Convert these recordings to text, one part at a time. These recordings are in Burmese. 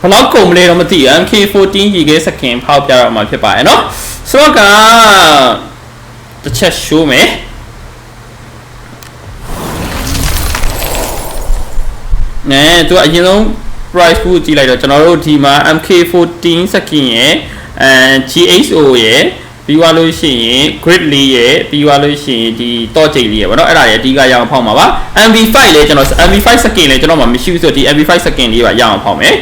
ဘယ်လောက်ကုန်မလဲတော့မသိဘူး MK14 ရေခဲစကင်ဖောက်ပြတော့မှာဖြစ်ပါတယ်เนาะဆိုတော့ကတစ်ချက် show မယ်နဲသူကအရင်ဆုံး price pool ကြည့်လိုက်တော့ကျွန်တော်တို့ဒီမှာ MK14 စကင်ရဲ့အဲ GHO ရဲ့ပြီးသွားလို့ရှိရင် grid လေးရဲ့ပြီးသွားလို့ရှိရင်ဒီတော့ချိန်လေးရဲ့ဗောနော်အဲ့ဒါရဲ့အဓိကရအောင်ဖောက်မှာပါ MV5 လည်းကျွန်တော် MV5 စကင်လည်းကျွန်တော်မှမရှိဘူးဆိုတော့ဒီ MV5 စကင်လေးပါရအောင်ဖောက်မယ်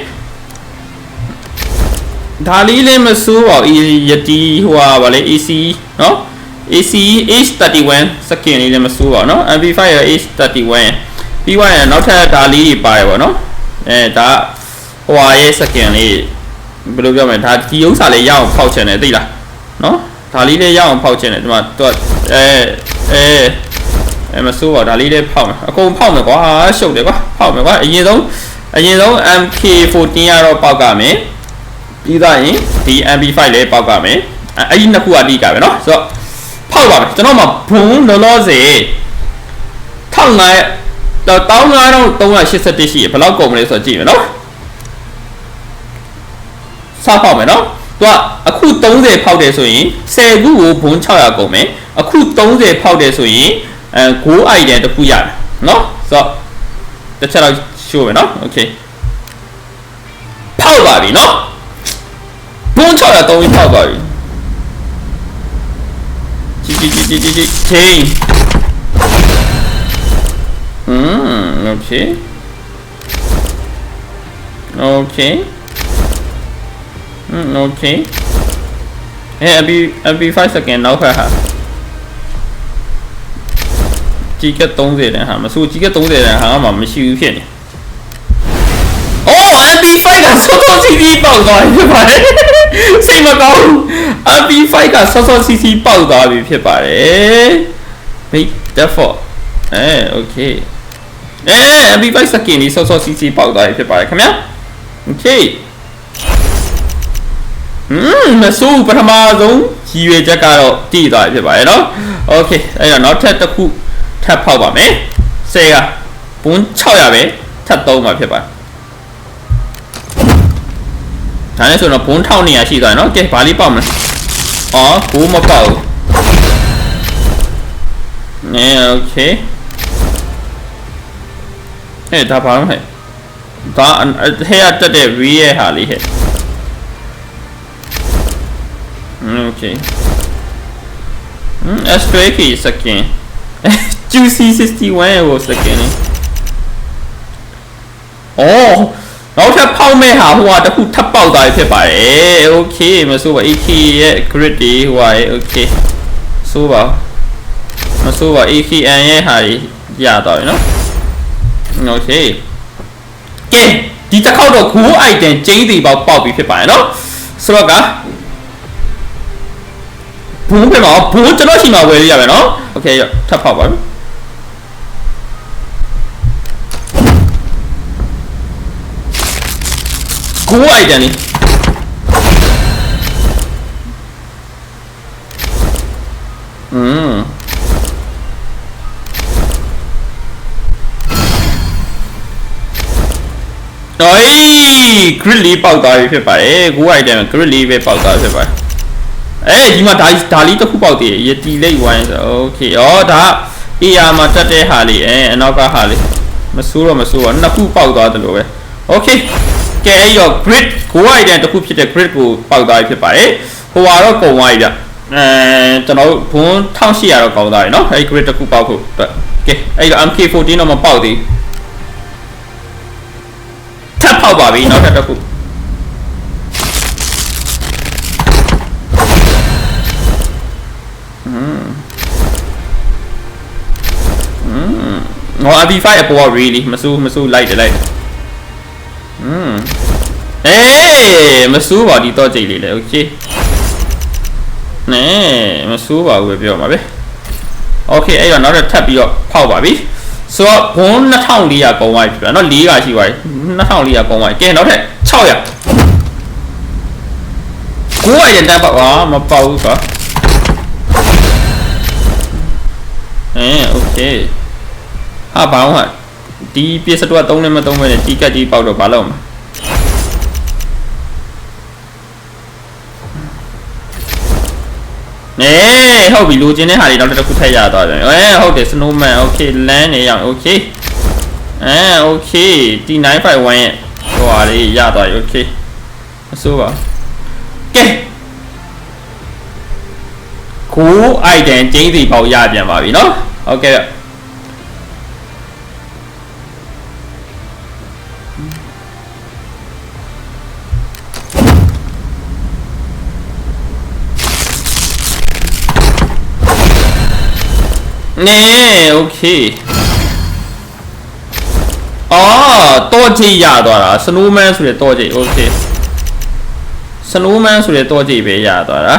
ဒါလေးလည်းမစိုးပါဘူးယတီဟိုဟာဗာလေ AC เนาะ AC H31 စကင်လေးလည်းမစိုးပါဘူးเนาะ MV5 ရဲ့ H31 ပြီးသွားရင်နောက်ထပ်ဒါလေးတွေပါတယ်ဗောနော်အဲဒါဟိုဟာရဲ့စကင်လေးဘယ်လိုပြောမလဲဒါဒီဥစ္စာလေးရအောင်ဖောက်ချင်တယ်သိလားနော်ဒါလေးလေးရအောင်ဖောက်ချင်တယ်ဒီမှာသူကအဲအဲအဲမစိုးပါဘူးဒါလေးလေးဖောက်မယ်အကုန်ဖောက်မယ်ကွာရှုပ်တယ်ကွာဖောက်မယ်ကွာအရင်ဆုံးအရင်ဆုံး MK14 ကတော့ပေါက်ကမယ် ပြီးသားရင်ဒီ MB5 လည်းပေါက်ကမယ်အဲအဲ့ဒီနှစ်ခုအတိကပဲเนาะဆိုတော့ဖောက်ပါမယ်ကျွန်တော်မှဘုံလောလောဆယ်1500တော့15381ရှိရဘယ်လောက်ကုန်မလဲဆိုတော့ကြည့်မယ်နော်စဖောက်မယ်နော်သူကအခု30ဖောက်တယ်ဆိုရင်10ခုကိုဘုံ600ကုန်မယ်အခု30ဖောက်တယ်ဆိုရင်အဲ9 item တစ်ခုရတယ်နော်ဆိုတော့တစ်ချက်တော့ရှိုးမယ်နော်โอเคဖောက်ပါပြီနော်ဘုံ 600သုံးပြီးဖောက်ပါပြီကြည့်ကြည့်ကြည့်ကြည့်ကြည့်ချင်း Mm, okay. Okay. Mm, okay. Eh, abhi abhi 5 second နောက်ခါဟာကြီးက30တန်းဟာမဆိုးကြီးက30တန်းဟာမှမရှိဘူးဖြစ်နေ။ Oh, MB5 ကစောစောစီစီပေါက်သွားပြီဖြစ်ပါတယ်။ စိတ်မကောင်းဘူး။ MB5 ကစောစောစီစီပေါက်သွားပြီဖြစ်ပါတယ်။ Wait, therefore အဲ okay အဲ MB5 စကင်လေးဆော့ဆော့စီစီပေါက်သွားပြီဖြစ်ပါတယ်ခင်ဗျာ okay ဟွန်းမဆိုးပထမဆုံးရည်ရွယ်ချက်ကတော့တည်သွားပြီဖြစ်ပါတယ်နော် okay အဲ့တော့နောက်ထပ်တစ်ခုထပ်ဖောက်ပါမယ်ဆယ်ကဘုန်း600ပဲထပ်သုံးမှာဖြစ်ပါတယ် 단에서는 본타운이야 시가 이렇게 발리밤을 어 고마빠우 네 오케이 네다 밤해 다 해야 때대 위에 하리해 오케이 음 에스트레이키 있었긴 주시 61 वो उसके नहीं ओह နောက်ထပ်ဖောက်မဲ့ဟာဟိုဟာတစ်ခုထပ်ပေါက်သွားပြီဖြစ်ပါတယ်โอเคမဆိုးပါ AK ရဲ့ grid တွေဟိုဟာရဲ့ okay ဆိုးပါမဆိုးပါ AKN ရဲ့ဟာကြီးရသွားပြီနော် โอเคကဲဒီတစ်ခေါက်တော့ goal item ကျင်းစီပေါက်ပေါက်ပြီးဖြစ်ပါတယ်နော်ဆိုတော့ကဘုံပြမဘုံကျွန်တော်ရှိမှဝယ်ရရမယ်နော်โอเคထပ်ဖောက်ပါမ ကိုအိုက်တန်လေးอืม တော့ grid လေးပေါက်သွားပြီဖြစ်ပါတယ်ကို item grid လေးပဲပေါက်သွားဖြစ်ပါတယ်အဲဒီမှာဒါဒါလေးတစ်ခုပေါက်သေးတယ်ယတီလိတ်ဝိုင်းဆိုโอเคဩဒါ AR မှာတက်တဲ့ဟာလေးအဲအနောက်ကဟာလေးမဆိုးတော့မဆိုးတော့နှစ်ခုပေါက်သွားတယ်လို့ပဲโอเค ကဲအဲ့တော့ grid ကို item တစ်ခုဖြစ်တဲ့ grid ကိုပေါက်သွားပြီဖြစ်ပါတယ်ဟိုကတော့ကုန်သွားပြီဗျအဲကျွန်တော်တို့ဘွန်း1800တော့ကောင်းသွားပြီเนาะအဲ့ grid တစ်ခုပေါက်ဖို့အတွက်ကဲအဲ့တော့ MK14 တော့မပေါက်သေးဘူးထပ်ဖောက်ပါပြီနောက်ထပ်တစ်ခုဟော AB5 အပေါ် really မစူးမစူးလိုက်တယ်လိုက်อืม အေးမစူးပါဒီတော့ကြိတ်လေးလေ okay နဲမစူးပါဘူးပဲပြောမှာပဲ okay အဲ့တော့နောက်ထပ်ထပ်ပြီးတော့ဖောက်ပါပြီဆိုတော့ဘွန်း2400ကုန်သွားပြီပြเนาะ4ကရှိသွားပြီ2400ကုန်သွားပြီကဲနောက်ထပ်600ကိုယ်ရတဲ့ပေါ့ကွာမပေါဘူးကွာအဲโอเคဟာဘာလို့ဟာဒီပစ္စတော့သုံးလည်းမသုံးပဲနဲ့တီးကတ်ကြီးပေါက်တော့ဘာလို့မလဲ နေဟုတ်ပြီလိုချင်တဲ့ဟာတွေနောက်တစ်ခုထည့်ရသွားပြန်အဲဟုတ်တယ် snowman okay land နေရအောင် okay အဲ okay T951 ရဲ့ဟိုဟာလေးရသွားပြီ okay မဆိုးပါကဲကို item ကျင်းစီပေါက်ရပြန်ပါပြီเนาะဟုတ်ကဲ့ နေโอเคအော်တော့ကြည့်ရသွားတာစနိုးမန်ဆိုတဲ့တော့ကြည့်โอเคစနိုးမန်ဆိုတဲ့တော့ကြည့်ပဲရသွားတာ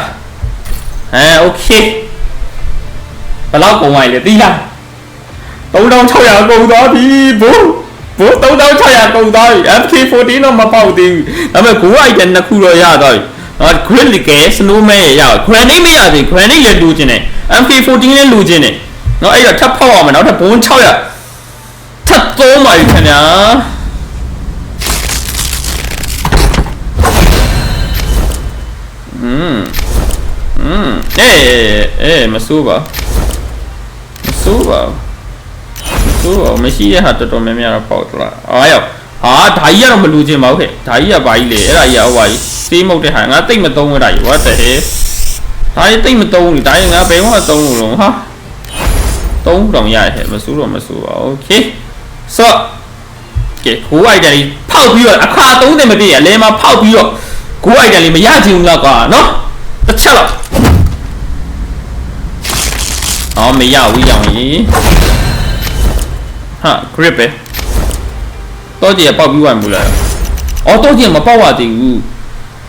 အဲโอเคဘယ်လောက်ကုန်သွားလဲသိလား3600ကုန်သွားပြီဘိုးဘိုး3600ကုန်သွားပြီ FK14 တော့မပေါက်သေးဘူးဒါပေမဲ့ go item နှစ်ခုတော့ရသွားပြီနော် grid က snowman ရရ granite မရသေး granite လည်းလူချင်းတယ် MK14 လည်းလူချင်းတယ် နော်အဲ့တော့ထပ်ဖောက်အောင်မယ်နောက်ထပ်ဘုံ600ထပ်သုံးပါပြီခင်ဗျာอืมอืมအေးအေးမစိုးပါမစိုးပါမစိုးပါမရှိတဲ့ဟာတော်တော်များများတော့ပေါက်တော့လားအားရောက်ဟာဓာကြီးကတော့မလူချင်းပါဘူးခဲ့ဓာကြီးကဘာကြီးလဲအဲ့ဒါကြီးကဟိုပါကြီးစေးမုတ်တဲ့ဟာငါတိတ်မသုံးရတာကြီး what the hell ဓာကြီးတိတ်မသုံးဘူးဓာကြီးငါဘယ်မှမသုံးလို့လုံးဟာ သုံးတောင်ရရဲ့မစိုးတော့မစိုးပါโอเคဆိုကဲကိုအိုက်တန်လေးဖောက်ပြီးတော့အခါ30မပြည့်ရလဲမှာဖောက်ပြီးတော့ကိုအိုက်တန်လေးမရချင်ဘူးတော့ကွာနော်တစ်ချက်တော့အော်မရဘူးရောင်ကြီးဟာ grip ပဲတော့ကြည့်ပေါက်ပြီးဝင်မလားအော်တော့ကြည့်မပေါက်ရသေးဘူး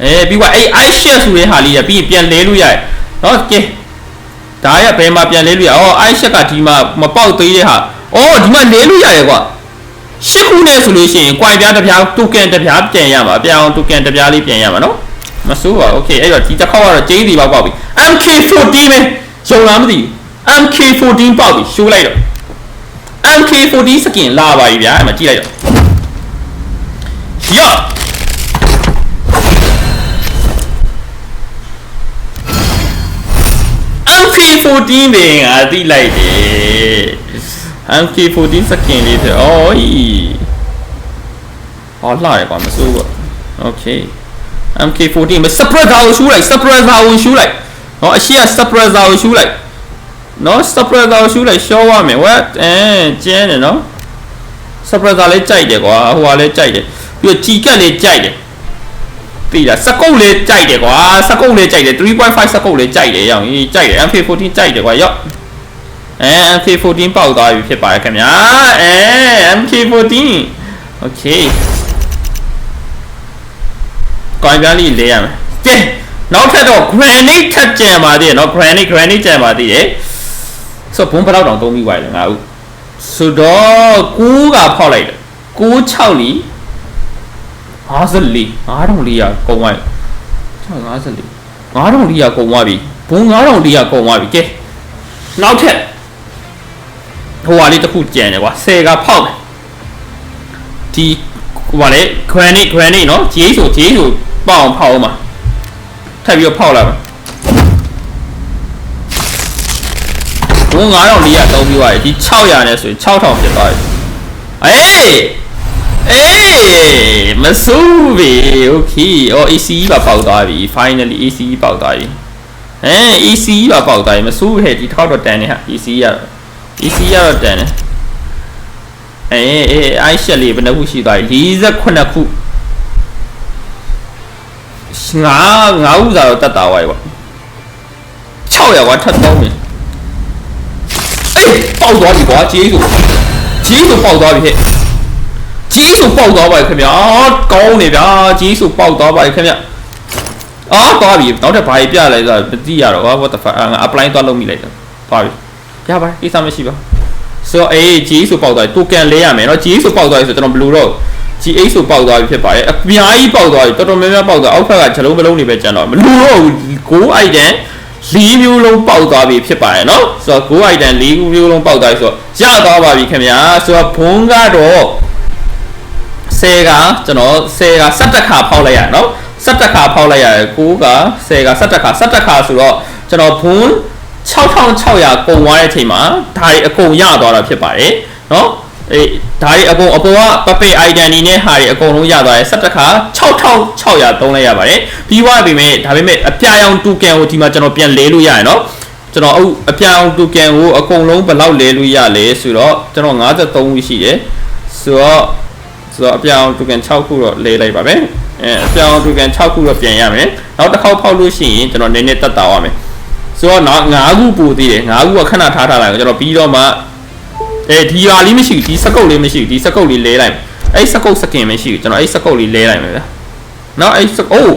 အဲပြီးသွားအဲ့ i share ဆိုတဲ့ဟာလေးရပြီးပြန်လဲလို့ရတယ်နော်ကဲ ဒါရဘယ်မှာပြန်လဲလို့ရအော် i share ကဒီမှာမပေါက်သေးတဲ့ဟာအော်ဒီမှာလဲလို့ရတယ်ကွာရှစ်ခုနဲ့ဆိုလို့ရှိရင် quite ပြားတစ်ပြား token တစ်ပြားပြန်ရမှာပြန်အောင် token တစ်ပြားလေးပြန်ရမှာနော်မစိုးပါ okay အဲ့တော့ဒီတစ်ခေါက်ကတော့ကျင်းစီပေါက်ပေါက်ပြီ MK14 ပဲယုံလားမသိဘူး MK14 ပေါက်ပြီရှိုးလိုက်တော့ MK14 စကင်လာပါပြီဗျာအဲ့မှာကြည့်လိုက်တော့ယော့ MK14 ပဲငါသိလိုက်တယ် MK14 စကင်လေးဆိုအော်ဤဟောလှရကွာမစိုးဘူး Okay MK14 မ suppressor ကိုရှူးလိုက် suppressor ကိုရှူးလိုက်ဟောအရှိက suppressor ကိုရှူးလိုက်နော် suppressor ကိုရှူးလိုက်ရှော့ရမယ် what အဲကျန်းတယ်နော် suppressor လေးကြိုက်တယ်ကွာဟိုကလေးကြိုက်တယ်ပြီးတော့ជីကက်လေးကြိုက်တယ် ပြီလားစကုတ်လေးကြိုက်တယ်ကွာစကုတ်လေးကြိုက်တယ်3.5စကုတ်လေးကြိုက်တယ်ရောင်ကြီးကြိုက်တယ် MK14 ကြိုက်တယ်ကွာရော့အဲ MK14 ပေါက်သွားပြီဖြစ်ပါတယ်ခင်ဗျာအဲ MK14 okay ကွန်ပြားလေးလဲရမယ်ကဲနောက်ထပ်တော့ granite ထပ်ကြံပါသေးတယ်နော် granite granite ကြံပါသေးတယ်ဆိုဘုံဘယ်တော့တောင်သုံးပြီးပါလဲငါဦးဆိုတော့9ကဖောက်လိုက်တယ်9 6လီ 54 5400ကုန်သွားပြီ54 5400ကုန်သွားပြီဘုံ5400ကုန်သွားပြီကဲနောက်ထပ်ဟိုဟာလေးတစ်ခုကြံတယ်ကွာ10ကဖောက်တယ်ဒီဟိုပါလေ granite granite เนาะဂျေးဆိုဂျေးဆိုပေါအောင်ဖောက်အောင်ပါထပ်ပြီးတော့ဖောက်လိုက်ပါဘုံ9400တောင်းပြီးသွားပြီဒီ600နဲ့ဆိုရင်6000ဖြစ်သွားပြီအေး အေးမဆူဘီโอเคအော် AC ပါပေါက်သွားပြီ finally AC ပေါက်သွားပြီအဲ AC ပါပေါက်သွားပြီမဆူဟဲ့ဒီထောက်တော့တန်နေဟာ AC ရတော့ AC ရတော့တန်နေအေးအေးအိုက်ရှက်လေးဘယ်နှခုရှိသွားပြီ48ခုငါငါဥစားတော့တတ်တာဝိုင်းပေါ့600ကွာထပ်တော့မယ်အေးပေါက်သွားပြီကွာကြီးဆိုကြီးဆိုပေါက်သွားပြီဟဲ့ ကြီးဆိုပေါက်သွားပါခင်ဗျာကောင်းနေဗျာကြီးဆိုပေါက်သွားပါခင်ဗျာအော်သွားပြီနောက်ထပ်ဘာကြီးပြလိုက်ဆိုမသိရတော့ what the fuck ငါ apply သွားလုပ်မိလိုက်တယ်သွားပြီရပါကိစ္စမရှိပါဆိုတော့အေးကြီးဆိုပေါက်သွားပြီ token လဲရမယ်เนาะကြီးဆိုပေါက်သွားပြီဆိုကျွန်တော်ဘယ်လိုတော့ GH ဆိုပေါက်သွားပြီဖြစ်ပါတယ်အများကြီးပေါက်သွားပြီတော်တော်များများပေါက်သွားအောက်ဖက်ကခြေလုံးမလုံးတွေပဲကျန်တော့မလို့တော့9 item ၄မျိုးလုံးပေါက်သွားပြီဖြစ်ပါတယ်เนาะဆိုတော့9 item ၄မျိုးလုံးပေါက်သွားပြီဆိုတော့ရသွားပါပြီခင်ဗျာဆိုတော့ဘုံကတော့ 10ကကျွန်တော်10က17ခါဖောက်လိုက်ရတယ်နော်17ခါဖောက်လိုက်ရတယ်9က10က17ခါ17ခါဆိုတော့ကျွန်တော်ဘုံ6600ကုန်သွားတဲ့အချိန်မှာဒါတွေအကုန်ရသွားတာဖြစ်ပါတယ်နော်အေးဒါတွေအကုန်အပေါ်ကပပေ item နေနဲ့ဟာတွေအကုန်လုံးရသွားတယ်17ခါ6600သုံးလိုက်ရပါတယ်ပြီးွားပြီမဲ့ဒါပေမဲ့အပြာရောင် token ကိုဒီမှာကျွန်တော်ပြန်လဲလို့ရတယ်နော်ကျွန်တော်အခုအပြာရောင် token ကိုအကုန်လုံးဘယ်လောက်လဲလို့ရလဲဆိုတော့ကျွန်တော်53ခုရှိတယ်ဆိုတော့ ဆိုတော့အပြာရောင်တူကန်6ခုတော့လဲလိုက်ပါပဲအဲအပြာရောင်တူကန်6ခုတော့ပြန်ရမယ်နောက်တစ်ခေါက်ဖောက်လို့ရှိရင်ကျွန်တော်နည်းနည်းတက်တာရမယ်ဆိုတော့နော်၅ခုပို့သေးတယ်၅ခုကခဏထားထားလိုက်ကျွန်တော်ပြီးတော့မှအဲဒီဟာလေးမရှိဘူးဒီစကုတ်လေးမရှိဘူးဒီစကုတ်လေးလဲလိုက်အဲ့စကုတ်စကင်မရှိဘူးကျွန်တော်အဲ့စကုတ်လေးလဲလိုက်မယ်ဗျာနော်အဲ့စအိုး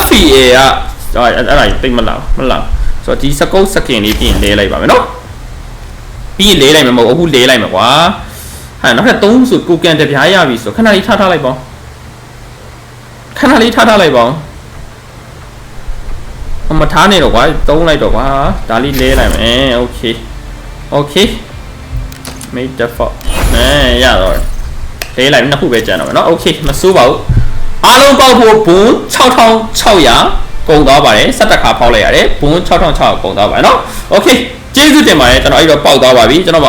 FA ကအဲ့အဲ့ဒါတိတ်မလာမလာဆိုတော့ဒီစကုတ်စကင်လေးပြင်လဲလိုက်ပါမယ်နော်ပြီးရင်လဲလိုက်မယ်မဟုတ်အခုလဲလိုက်မယ်ကွာ ဟဲ့နောက်ထပ်3ဆိုကိုကန်တပြားရပြီဆိုခဏလေးထားထားလိုက်ပါခဏလေးထားထားလိုက်ပါ အမထားနေတော့ကွာတုံးလိုက်တော့ကွာဒါလေးလဲလိုက်မယ်โอเคโอเค make the fault အဲရတော့လဲလိုက်နှစ်ခုပဲကျန်တော့မယ်เนาะโอเคမစိုးပါဘူးအားလုံးပေါက်ဖို့ဘွန်း6600ကုန်သွားပါတယ်ဆက်တက်ခါဖောက်လိုက်ရတယ်ဘွန်း6600ကုန်သွားပါတယ်เนาะโอเคကျေးဇူးတင်ပါတယ်ကျွန်တော်အဲ့တော့ပေါက်သွားပါပြီကျွန်တော်